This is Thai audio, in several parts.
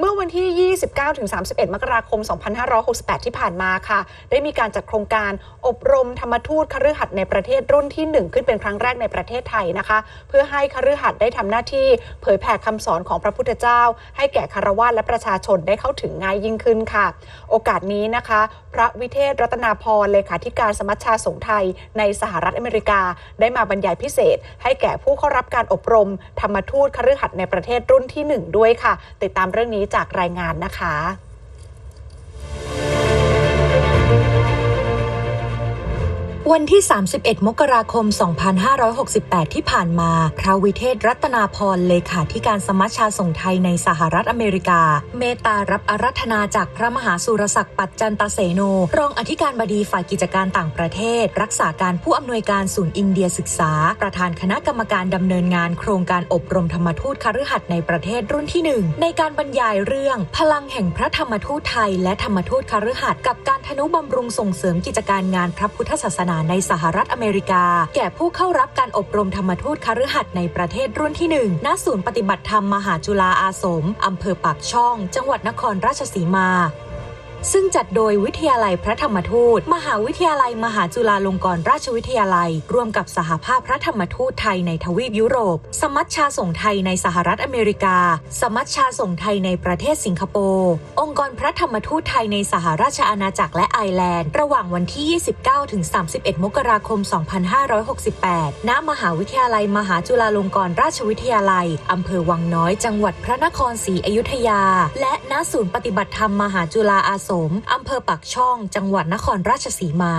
เมื่อวันที่ 29-31 มกราคม 2568 ที่ผ่านมาค่ะ ได้มีการจัดโครงการอบรมธรรมทูตคฤหัสถ์ในประเทศรุ่นที่ 1 ขึ้นเป็นครั้งแรกในประเทศไทยนะคะ เพื่อให้คฤหัสถ์ได้ทำหน้าที่เผยแผ่คำสอนของพระพุทธเจ้า ให้แก่คารวะและประชาชนได้เข้าถึงง่ายยิ่งขึ้นค่ะ โอกาสนี้นะคะ พระวิเทศรัตนาพรเลขาธิการสมัชชาสงฆ์ไทย ในสหรัฐอเมริกา ได้มาบรรยายพิเศษ ให้แก่ผู้เข้ารับการอบรมธรรมทูตคฤหัสถ์ในประเทศรุ่นที่ 1 ด้วยค่ะ ติดตามเรื่องนี้จากรายงานนะคะ วันที่ 31 มกราคม 2568 ที่ผ่านมา พระวิเทศรัตนาพรเลขาธิการสมัชชาส่งไทยในสหรัฐอเมริกา เมตตารับอารัธนาจากพระมหาสุรศักดิ์ปัจจันตเสโน รองอธิการบดีฝ่ายกิจการต่างประเทศ รักษาการผู้อำนวยการศูนย์อินเดียศึกษา ประธานคณะกรรมการดำเนินงานโครงการอบรมธรรมทูตคฤหัสถ์ในประเทศรุ่นที่หนึ่งในการบรรยายเรื่อง พลังแห่งพระธรรมทูตไทย และธรรมทูตคฤหัสถ์กับการทนุบำรุงส่งเสริมกิจการงานพระพุทธศาสนาในสหรัฐอเมริกา แก่ผู้เข้ารับการอบรมธรรมทูตคฤหัสถ์ในประเทศรุ่นที่หนึ่งณศูนย์ปฏิบัติธรรมมหาจุฬาอาสม อำเภอปากช่อง จังหวัดนครราชสีมา ซึ่งจัดโดยวิทยาลัยพระธรรมทูต มหาวิทยาลัยมหาจุฬาลงกรณราชวิทยาลัย ร่วมกับสหภาพพระธรรมทูตไทยในทวีปยุโรป สมัชชาส่งไทยในสหรัฐอเมริกา สมัชชาส่งไทยในประเทศสิงคโปร์องค์กรพระธรรมทูตไทยในสหราชอาณาจักรและไอร์แลนด์ ระหว่างวันที่ 29ถึง31 มกราคม 2568 ณ มหาวิทยาลัยมหาจุฬาลงกรณราชวิทยาลัย อำเภอวังน้อย จังหวัดพระนครศรีอยุธยา และณศูนย์ปฏิบัติธรรมมหาจุฬาอาสมอำเภอปากช่อง จังหวัดนครราชสีมา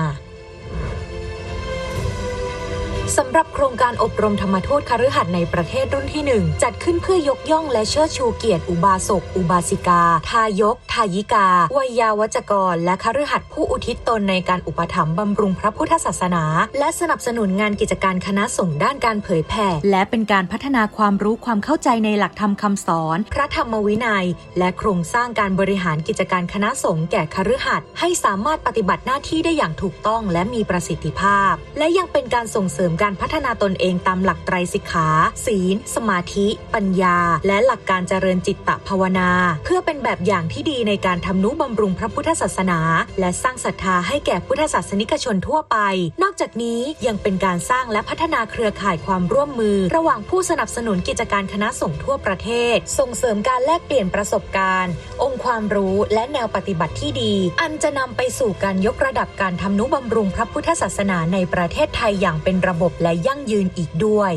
สำหรับโครงการอบรมธรรมทูตคฤหัสถ์ในประเทศรุ่นที่ 1 จัดขึ้นเพื่อยกย่องและเชิดชูเกียรติอุบาสก อุบาสิกา ทายก ทายิกา วัยยาวัจกร และคฤหัสถ์ผู้อุทิศตนในการอุปถัมภ์บำรุงพระพุทธศาสนา และสนับสนุนงานกิจการคณะสงฆ์ด้านการเผยแผ่ และเป็นการพัฒนาความรู้ความเข้าใจในหลักธรรมคำสอน พระธรรมวินัย และโครงสร้างการบริหารกิจการคณะสงฆ์แก่คฤหัสถ์ให้สามารถปฏิบัติหน้าที่ได้อย่างถูกต้องและมีประสิทธิภาพ และยังเป็นการส่งเสริมการพัฒนาตนเองตามหลักไตรสิกขา ศีล สมาธิ ปัญญา และหลักการเจริญจิตตภาวนา เพื่อเป็นแบบอย่างที่ดีในการทำนุบำรุงพระพุทธศาสนา และสร้างศรัทธาให้แก่พุทธศาสนิกชนทั่วไป นอกจากนี้ยังเป็นการสร้างและพัฒนาเครือข่ายความร่วมมือ ระหว่างผู้สนับสนุนกิจการคณะสงฆ์ทั่วประเทศ ส่งเสริมการแลกเปลี่ยนประสบการณ์ องค์ความรู้และแนวปฏิบัติที่ดี อันจะนำไปสู่การยกระดับการทำนุบำรุงพระพุทธศาสนาในประเทศไทยอย่างเป็นระบบและยั่งยืนอีกด้วย